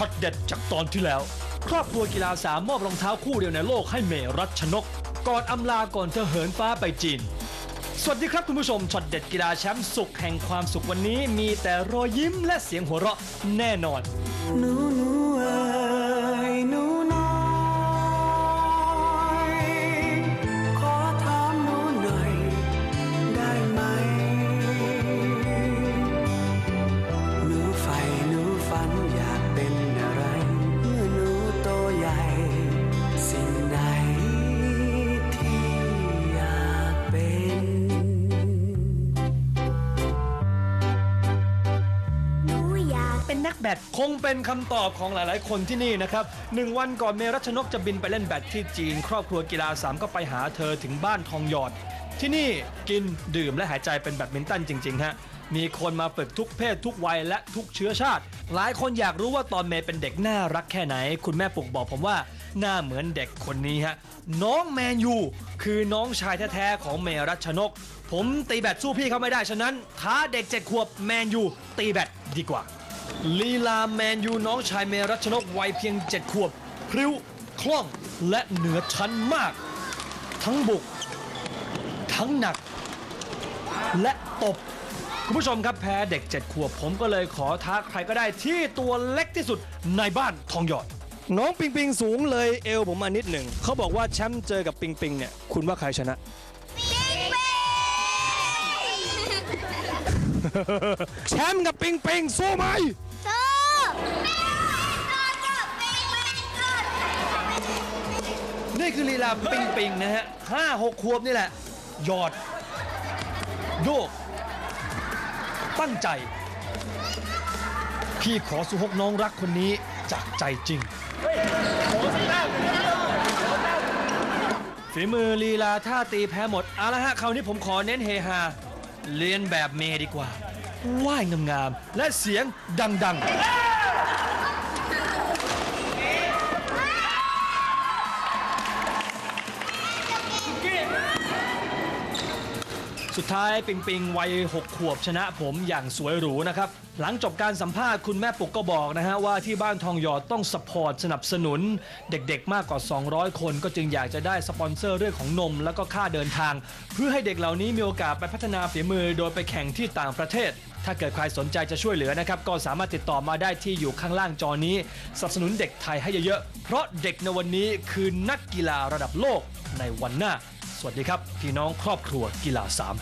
ช็อตเด็ดจากตอนที่แล้ว ครอบครัวกีฬาสามมอบรองเท้าคู่เดียวในโลกให้เมรัชนก ก่อนอำลาก่อนเธอเหินฟ้าไปจีน สวัสดีครับคุณผู้ชมช็อตเด็ดกีฬาแชมป์สุขแห่งความสุขวันนี้ มีแต่รอยยิ้มและเสียงหัวเราะแน่นอน หนูหนู เป็นนักแบดคงเป็นคำตอบของหลายๆ คนที่นี่นะครับหนึ่งวันก่อนเมรัชนกจะบินไปเล่นแบดที่จีน ครอบครัวกีฬาสามก็ไปหาเธอถึงบ้านทองหยอด ที่นี่กินดื่มและหายใจเป็นแบดมินตันจริง ๆ ฮะ มีคนมาฝึกทุกเพศทุกวัยและทุกเชื้อชาติ หลายคนอยากรู้ว่าตอนเมย์เป็นเด็กน่ารักแค่ไหน คุณแม่ปุกบอกผมว่าหน้าเหมือนเด็กคนนี้ฮะน้องแมนยูคือน้องชายแท้ๆของเมรัชนก ผมตีแบดสู้พี่เขาไม่ได้ฉะนั้นท้าเด็กเจ็ดขวบแมนยูตีแบดดีกว่า ลีลาแมนยูน้องชายเมรัชนกวัยเพียง 7 ขวบ พริ้ว คล่อง และเหนือชั้นมาก ทั้งบุก ทั้งหนัก และตบ คุณผู้ชมครับแพ้เด็ก 7 ขวบ ผมก็เลยขอท้าใครก็ได้ที่ตัวเล็กที่สุดในบ้านทองหยอด น้องปิงปิงสูงเลยเอวผมมานิดหนึ่ง เขาบอกว่าแชมป์เจอกับปิงปิงเนี่ย คุณว่าใครชนะ แชมป์กับปิงปิงสู้ไหมสู้นี่คือลีลาปิงปิงนะฮะห้าหกขวบนี่แหละ หยอด โยก ตั้งใจ พี่ขอสุหกน้องรักคนนี้จากใจจริงฝีมือลีลาท่าตีแพ้หมดเอาละฮะคราวนี้ผมขอเน้นเฮฮา เรียนแบบเมย์ดีกว่า ว่ายงามๆและเสียงดัง ๆ สุดท้ายปิงปิงวัย 6 ขวบชนะผมอย่างสวยหรูนะครับ หลังจบการสัมภาษณ์คุณแม่ปุกก็บอกนะฮะว่าที่บ้านทองหยอดต้องสปอร์ตสนับสนุน เด็กๆมากกว่า 200 คนก็จึงอยากจะได้สปอนเซอร์เรื่องของนม แล้วก็ค่าเดินทาง เพื่อให้เด็กเหล่านี้มีโอกาสไปพัฒนาฝีมือโดยไปแข่งที่ต่างประเทศ ถ้าเกิดใครสนใจจะช่วยเหลือนะครับก็สามารถติดต่อมาได้ที่อยู่ข้างล่างจอนี้สนับสนุนเด็กไทยให้เยอะๆเพราะเด็กในวันนี้คือนักกีฬาระดับโลกในวันหน้า สวัสดีครับ พี่น้องครอบครัวกีฬาสาม